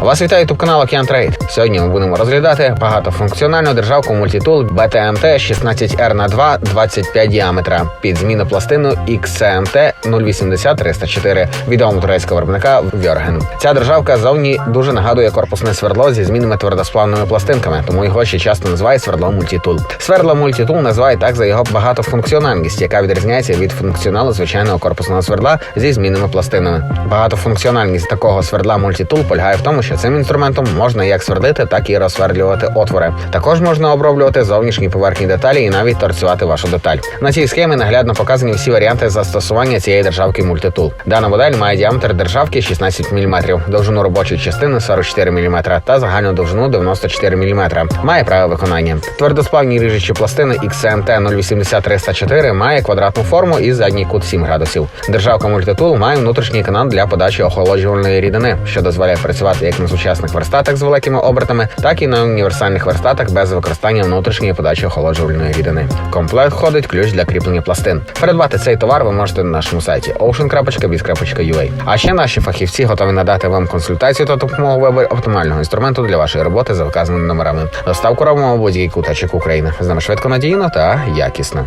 Вас вітає ютуб канал Океан Трейд. Сьогодні ми будемо розглядати багатофункціональну державку мультитул BTMT 16R на 2 25 діаметра під зміну пластину XCMT 080 304 відомого турецького виробника Вьорген. Ця державка зовні дуже нагадує корпусне свердло зі змінними твердосплавними пластинками, тому його ще часто називають свердло мультитул. Свердло мультитул називають так за його багатофункціональність, яка відрізняється від функціоналу звичайного корпусного свердла зі змінними пластинами. Багатофункціональність такого свердла мультитул полягає в тому, що цим інструментом можна як свердити, так і розсвердлювати отвори. Також можна оброблювати зовнішні поверхні деталі і навіть торцювати вашу деталь. На цій схемі наглядно показані всі варіанти застосування цієї державки мультитул. Дана модель має діаметр державки 16 мм, довжину робочої частини 44 мм та загальну довжину 94 мм. Має право виконання. Твердосплавні ріжучі пластини XMT 080 304 має квадратну форму і задній кут 7 градусів. Державка мультитул має внутрішній канал для подачі охолоджувальної рідини, що дозволяє працювати як на сучасних верстатах з великими обертами, так і на універсальних верстатах без використання внутрішньої подачі охолоджувальної рідини. Комплект входить ключ для кріплення пластин. Придбати цей товар ви можете на нашому сайті ocean.biz.ua. А ще наші фахівці готові надати вам консультацію та допомогу виборі оптимального інструменту для вашої роботи за вказаними номерами. Доставку робимо будь-який куточок України. З нами швидко надійно та якісно.